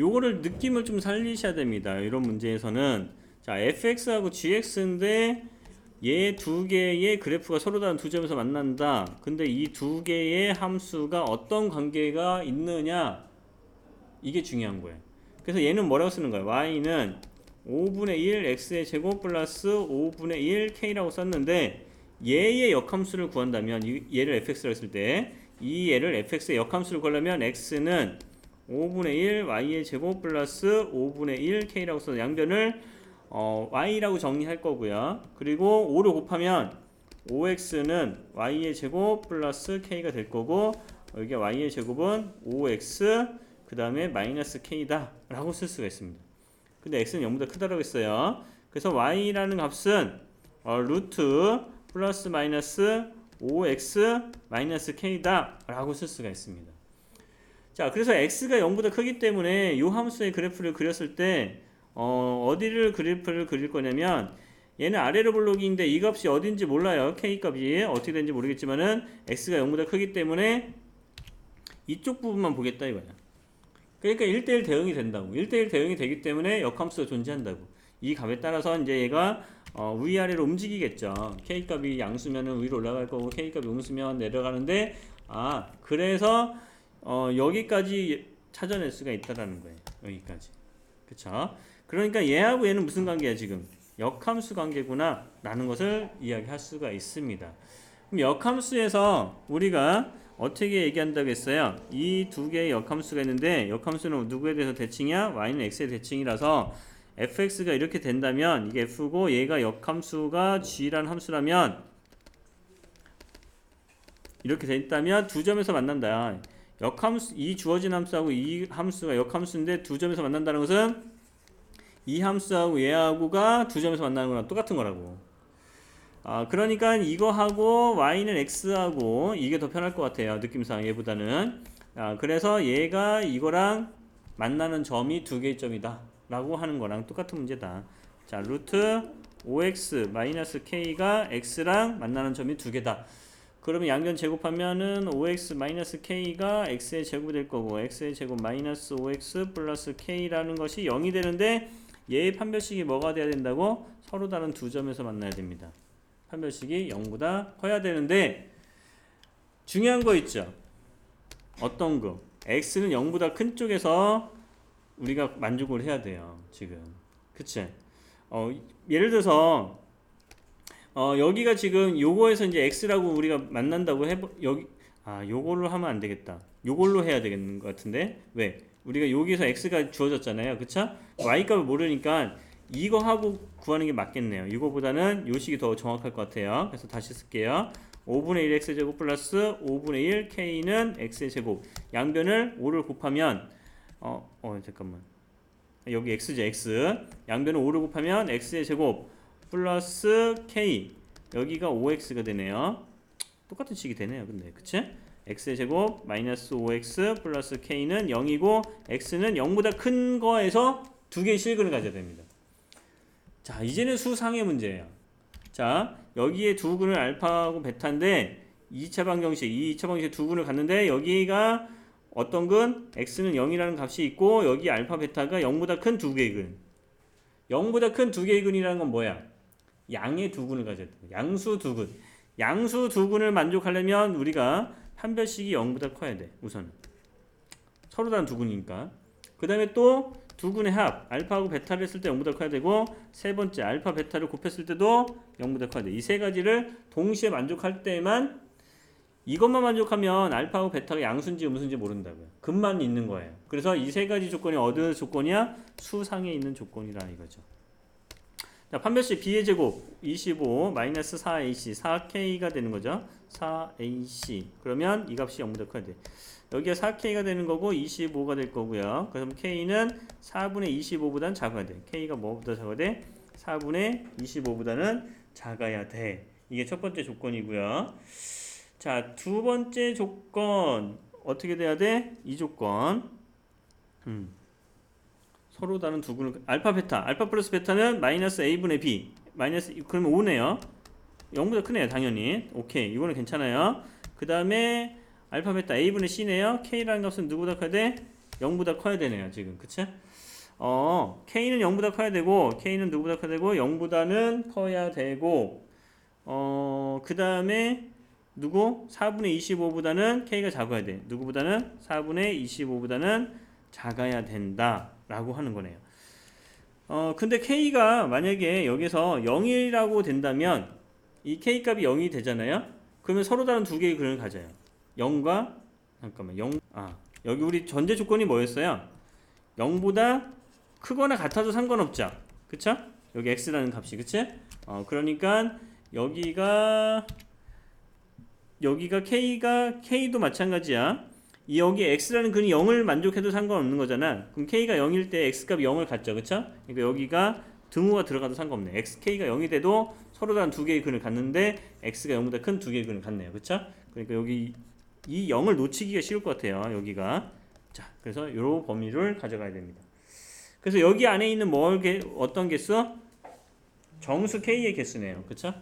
요거를 느낌을 좀 살리셔야 됩니다. 이런 문제에서는 자 fx하고 gx인데 얘 두 개의 그래프가 서로 다른 두 점에서 만난다. 근데 이 두 개의 함수가 어떤 관계가 있느냐 이게 중요한 거예요. 그래서 얘는 뭐라고 쓰는 거예요? y는 5분의 1 x의 제곱 플러스 5분의 1 k라고 썼는데 얘의 역함수를 구한다면 이- 얘를 fx라고 했을 때 이 얘를 fx의 역함수를 구하려면 x는 5분의 1 y의 제곱 플러스 5분의 1 k라고 써서 양변을 어, y라고 정리할 거고요. 그리고 5를 곱하면 5x는 y의 제곱 플러스 k가 될 거고 여기 y의 제곱은 5x 그 다음에 마이너스 k다 라고 쓸 수가 있습니다. 근데 x는 0보다 크다라고 했어요. 그래서 y라는 값은 어, 루트 플러스 마이너스 5x 마이너스 k다 라고 쓸 수가 있습니다. 자, 그래서 x가 0보다 크기 때문에 이 함수의 그래프를 그렸을 때 어, 어디를 그래프를 그릴 거냐면 얘는 아래로 블록인데 이 값이 어딘지 몰라요. k 값이 어떻게 되는지 모르겠지만은 x가 0보다 크기 때문에 이쪽 부분만 보겠다 이거야. 그러니까 1대1 대응이 된다고. 1대1 대응이 되기 때문에 역함수가 존재한다고. 이 값에 따라서 이제 얘가 어, 위아래로 움직이겠죠. k 값이 양수면은 위로 올라갈 거고 k 값이 음수면 내려가는데 아 그래서 어, 여기까지 찾아낼 수가 있다라는 거예요. 여기까지. 그쵸? 그러니까 얘하고 얘는 무슨 관계야 지금? 역함수 관계구나 라는 것을 이야기할 수가 있습니다. 그럼 역함수에서 우리가 어떻게 얘기한다고 했어요? 이 두 개의 역함수가 있는데 역함수는 누구에 대해서 대칭이야? y는 x의 대칭이라서 fx가 이렇게 된다면 이게 f고 얘가 역함수가 g라는 함수라면 이렇게 됐다면 두 점에서 만난다. 역함수 이 주어진 함수하고 이 함수가 역함수인데 두 점에서 만난다는 것은 이 함수하고 얘하고가 두 점에서 만나는 거랑 똑같은 거라고. 아 그러니까 이거하고 y는 x하고 이게 더 편할 것 같아요 느낌상 얘보다는. 아 그래서 얘가 이거랑 만나는 점이 두 개의 점이다 라고 하는 거랑 똑같은 문제다. 자 루트 5x 마이너스 k가 x랑 만나는 점이 두 개다. 그러면 양변 제곱하면은 5x 마이너스 k가 x의 제곱이 될 거고 x의 제곱 마이너스 5x 플러스 k라는 것이 0이 되는데 얘의 판별식이 뭐가 돼야 된다고? 서로 다른 두 점에서 만나야 됩니다. 판별식이 0보다 커야 되는데 중요한 거 있죠. 어떤 거? x는 0보다 큰 쪽에서 우리가 만족을 해야 돼요. 지금. 그치? 어, 예를 들어서 어, 여기가 지금 요거에서 이제 x라고 우리가 만난다고 해 여기 아, 요걸로 하면 안 되겠다. 요걸로 해야 되겠는 것 같은데. 왜? 우리가 여기서 x가 주어졌잖아요. 그쵸? y 값을 모르니까 이거 하고 구하는 게 맞겠네요. 이거보다는 요식이 더 정확할 것 같아요. 그래서 다시 쓸게요. 5분의 1 x 제곱 플러스 5분의 1 k는 x의 제곱. 양변을 5를 곱하면 어, 어 잠깐만. 여기 x죠, x. 양변을 5를 곱하면 x의 제곱 플러스 k. 여기가 5x가 되네요. 똑같은 식이 되네요. 근데 그치? x의 제곱 마이너스 5x 플러스 k는 0이고 x는 0보다 큰 거에서 두 개의 실근을 가져야 됩니다. 자, 이제는 수상의 문제예요. 자, 여기에 두 근을 알파하고 베타인데 2차 방정식, 이 2차 방정식 두 근을 갔는데 여기가 어떤 근? x는 0이라는 값이 있고 여기 알파 베타가 0보다 큰 두 개의 근. 0보다 큰 두 개의 근이라는 건 뭐야? 양의 두 근을 가져야 돼. 양수 두 근. 양수 두 근을 만족하려면 우리가 판별식이 0보다 커야 돼. 우선. 서로 다른 두 근이니까. 그 다음에 또 두 근의 합, 알파하고 베타를 했을 때 0보다 커야 되고 세 번째 알파 베타를 곱했을 때도 0보다 커야 돼. 이 세 가지를 동시에 만족할 때만 이것만 만족하면 알파하고 베타가 양수인지 음수인지 모른다고요. 근만 있는 거예요. 그래서 이 세 가지 조건이 어느 조건이야? 수상에 있는 조건이라 이거죠. 자, 판별식 b의 제곱 25 마이너스 4ac 4k가 되는 거죠. 4ac 그러면 이 값이 0보다 커야 돼. 여기가 4k가 되는 거고 25가 될 거고요. 그럼 k는 4분의 25보다는 작아야 돼. k가 뭐보다 작아야 돼? 4분의 25보다는 작아야 돼. 이게 첫 번째 조건이고요. 자, 두 번째 조건 어떻게 돼야 돼? 이 조건. 음. 서로 다른 두 근을 알파 베타. 알파 플러스 베타는 마이너스 a분의 b. 마이너스 그러면 5네요. 0보다 크네요, 당연히. 오케이. 이거는 괜찮아요. 그 다음에 알파 베타 a분의 c네요. k라는 값은 누구보다 커야 돼? 0보다 커야 되네요, 지금. 그치? 어, K는 0보다 커야 되고, K는 누구보다 커야 되고, 0보다는 커야 되고, 어, 그 다음에, 누구? 4분의 25보다는 K가 작아야 돼. 누구보다는? 4분의 25보다는 작아야 된다. 라고 하는 거네요. 어, 근데 K가 만약에 여기서 0이라고 된다면, 이 K 값이 0이 되잖아요? 그러면 서로 다른 두 개의 근을 가져요. 0과, 잠깐만, 0, 아, 여기 우리 전제 조건이 뭐였어요? 0보다 크거나 같아도 상관없죠. 그쵸? 여기 x라는 값이 그치? 어 그러니까 여기가 여기가 k가 k도 마찬가지야. 이 여기 x라는 근이 0을 만족해도 상관없는 거잖아. 그럼 k가 0일 때 x 값이 0을 갖죠. 그쵸? 그러니까 여기가 등호가 들어가도 상관없네. x k가 0이 돼도 서로 다른 두 개의 근을 갖는데 x가 0보다 큰 두 개의 근을 갖네요. 그쵸? 그러니까 여기 이 0을 놓치기가 쉬울 것 같아요. 여기가. 자, 그래서 요 범위를 가져가야 됩니다. 그래서 여기 안에 있는 뭘 개, 어떤 개수? 정수 k의 개수네요. 그쵸?